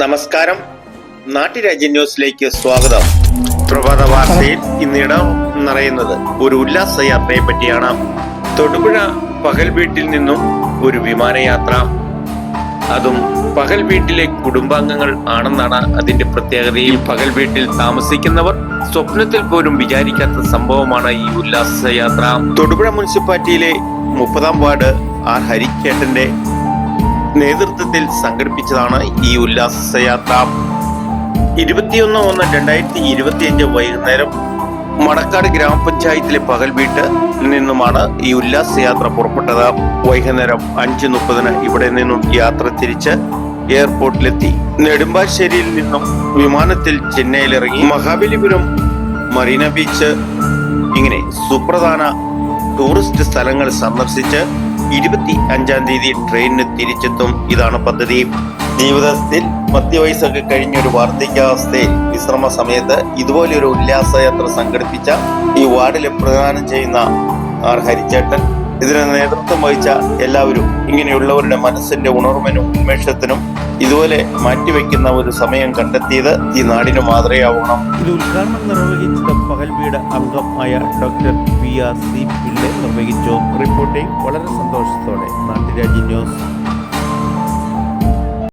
നമസ്കാരം. നാട്ടുരാജ്യ ന്യൂസിലേക്ക് സ്വാഗതം. പ്രഭാത വാർത്തയിൽ ഇന്നിടം നിറയുന്നത് ഒരു ഉല്ലാസയാത്രയെ പറ്റിയാണ്. തൊടുപുഴ പകൽ വീട്ടിൽ നിന്നും ഒരു വിമാനയാത്ര. അതും പകൽ വീട്ടിലെ കുടുംബാംഗങ്ങൾ ആണെന്നാണ് അതിന്റെ പ്രത്യേകതയിൽ പകൽ വീട്ടിൽ താമസിക്കുന്നവർ സ്വപ്നത്തിൽ പോലും വിചാരിക്കാത്ത സംഭവമാണ് ഈ ഉല്ലാസയാത്ര. തൊടുപുഴ മുനിസിപ്പാലിറ്റിയിലെ മുപ്പതാം വാർഡ് ആർ ഹരിക്കേട്ടന്റെ നേതൃത്വത്തിൽ സംഘടിപ്പിച്ചതാണ് ഈ ഉല്ലാസയാത്ര. ഇരുപത്തിയൊന്ന് ഒന്ന് രണ്ടായിരത്തി ഇരുപത്തിയഞ്ച് വൈകുന്നേരം മണക്കാട് ഗ്രാമപഞ്ചായത്തിലെ പകൽ വീട്ട് നിന്നുമാണ് ഈ ഉല്ലാസയാത്ര പുറപ്പെട്ടത്. വൈകുന്നേരം അഞ്ച് മുപ്പതിന് ഇവിടെ നിന്നും യാത്ര തിരിച്ച് എയർപോർട്ടിലെത്തി. നെടുമ്പാശ്ശേരിയിൽ നിന്നും വിമാനത്തിൽ ചെന്നൈയിൽ ഇറങ്ങി മഹാബലിപുരം മറീന ബീച്ച് ഇങ്ങനെ സുപ്രധാന ടൂറിസ്റ്റ് സ്ഥലങ്ങൾ സന്ദർശിച്ച് ഇരുപത്തി അഞ്ചാം തീയതി ട്രെയിനിന് തിരിച്ചെത്തും. ഇതാണ് പദ്ധതി. ജീവിതത്തിൽ മധ്യവയസ്സൊക്കെ കഴിഞ്ഞ ഒരു വാർദ്ധക്യാവസ്ഥയിൽ വിശ്രമ സമയത്ത് ഇതുപോലെ ഒരു ഉല്ലാസയാത്ര സംഘടിപ്പിച്ച ഈ വാർഡിൽ പ്രദാനം ചെയ്യുന്ന ആർ ഹരിച്ചേട്ടൻ ഇതിന് നേതൃത്വം വഹിച്ച എല്ലാവരും ഇങ്ങനെയുള്ളവരുടെ മനസ്സിന്റെ ഉണർവിനും ഉന്മേഷത്തിനും ഇതുപോലെ മാറ്റിവെക്കുന്ന ഒരു സമയം കണ്ടെത്തിയത് ഈ നാടിന് മാതൃകയാവണം ഇത് ഉദ്ഘാടനം നിർവഹിച്ചത് പകൽവീട് അംഗമായ doctor P R C Pillai നിർവഹിച്ചു. റിപ്പോർട്ടിംഗ് വളരെ സന്തോഷത്തോടെ നാട്ടുരാജ്യ ന്യൂസ്